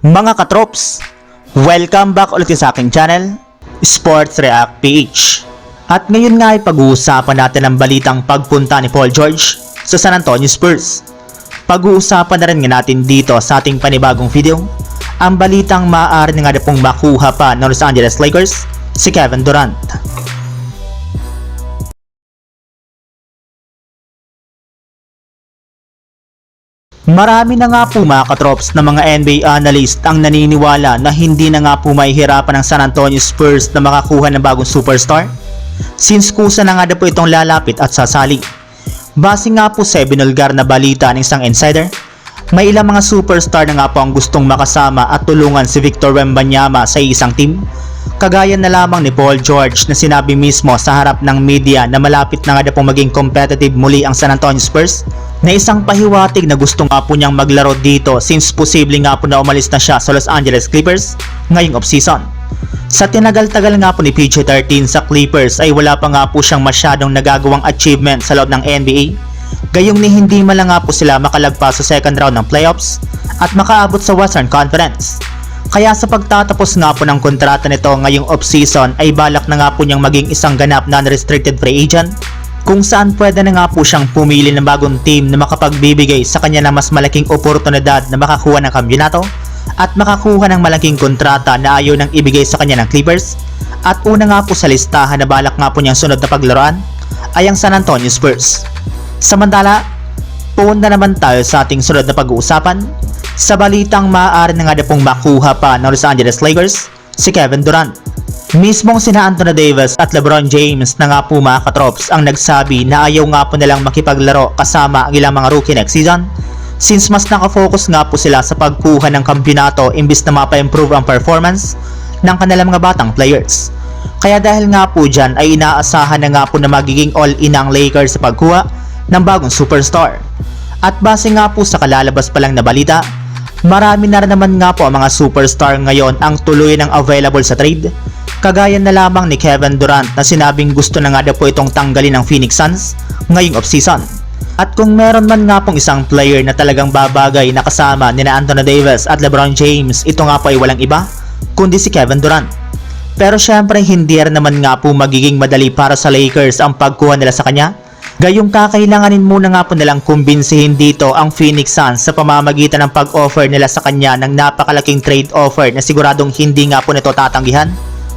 Mga katrops, welcome back ulit sa aking channel, Sports React PH. At ngayon nga ay pag-uusapan natin ang balitang pagpunta ni Paul George sa San Antonio Spurs. Pag-uusapan na rin nga natin dito sa ating panibagong video, ang balitang maaari nga na pong makuha pa ng Los Angeles Lakers, si Kevin Durant. Marami na nga po mga katrops na mga NBA analyst ang naniniwala na hindi na nga po mahihirapan ng San Antonio Spurs na makakuha ng bagong superstar since kusa na nga na po itong lalapit at sasali. Base nga po sa binulgar na balita ng isang insider, may ilang mga superstar na nga po ang gustong makasama at tulungan si Victor Wembanyama sa isang team. Kagaya na lamang ni Paul George na sinabi mismo sa harap ng media na malapit na nga na pong maging competitive muli ang San Antonio Spurs na isang pahiwatig na gusto nga po niyang maglaro dito since posible nga po na umalis na siya sa Los Angeles Clippers ngayong offseason. Sa tinagal-tagal nga po ni PG-13 sa Clippers ay wala pa nga po siyang masyadong nagagawang achievement sa loob ng NBA. Gayong ni hindi man nga po sila makalagpas sa second round ng playoffs at makaabot sa Western Conference. Kaya sa pagtatapos nga po ng kontrata nito ngayong off-season ay balak na nga po niyang maging isang ganap na unrestricted free agent kung saan pwede na nga po siyang pumili ng bagong team na makapagbibigay sa kanya ng mas malaking oportunidad na makakuha ng kampiyonato at makakuha ng malaking kontrata na ayaw nang ibigay sa kanya ng Clippers at una nga po sa listahan na balak nga po niyang sunod na paglaruan ay ang San Antonio Spurs. Samantala, punta naman tayo sa ating sunod na pag-uusapan sa balitang maaari na nga na pong makuha pa ng Los Angeles Lakers si Kevin Durant. Mismong sina Anthony Davis at LeBron James na nga po mga katrops ang nagsabi na ayaw nga po nilang makipaglaro kasama ang ilang mga rookie next season since mas nakafocus nga po sila sa pagkuha ng kampyonato imbis na mapa-improve ang performance ng kanilang mga batang players. Kaya dahil nga po dyan ay inaasahan na nga po na magiging all-in ang Lakers sa pagkuha ng bagong superstar. At base nga po sa kalalabas pa lang na balita, marami na naman nga po ang mga superstar ngayon ang tuloy ng available sa trade. Kagaya na lamang ni Kevin Durant na sinabing gusto na nga daw po itong tanggalin ng Phoenix Suns ngayong offseason. At kung meron man nga pong isang player na talagang babagay na kasama ni na Anthony Davis at LeBron James, ito nga po ay walang iba, kundi si Kevin Durant. Pero syempre hindi rin naman nga po magiging madali para sa Lakers ang pagkuha nila sa kanya. Gayong kakailanganin muna nga po nilang kumbinsihin dito ang Phoenix Suns sa pamamagitan ng pag-offer nila sa kanya ng napakalaking trade offer na siguradong hindi nga po nito tatanggihan